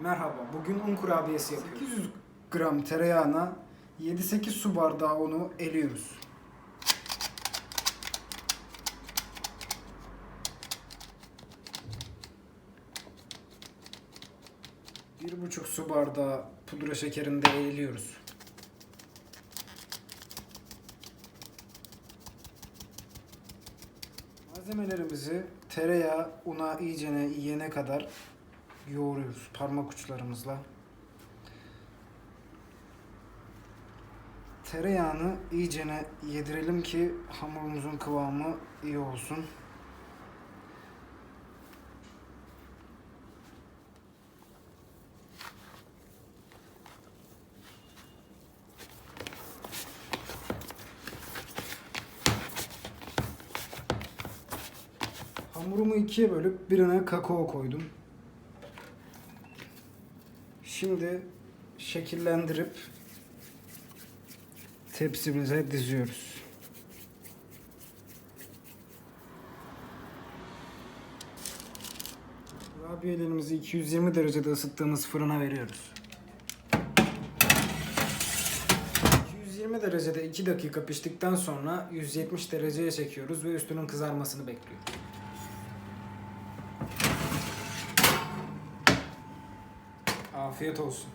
Merhaba, bugün un kurabiyesi yapıyoruz. 800 gram tereyağına 7-8 su bardağı unu eliyoruz. Bir buçuk su bardağı pudra şekerini de eliyoruz. Malzemelerimizi tereyağı una iyicene yene kadar yoğuruyoruz parmak uçlarımızla. Tereyağını iyicene yedirelim ki hamurumuzun kıvamı iyi olsun. Hamurumu ikiye bölüp birine kakao koydum. Şimdi şekillendirip tepsimize diziyoruz. Kurabiyelerimizi 220 derecede ısıttığımız fırına veriyoruz. 220 derecede 2 dakika piştikten sonra 170 dereceye çekiyoruz ve üstünün kızarmasını bekliyoruz. Afiyet olsun.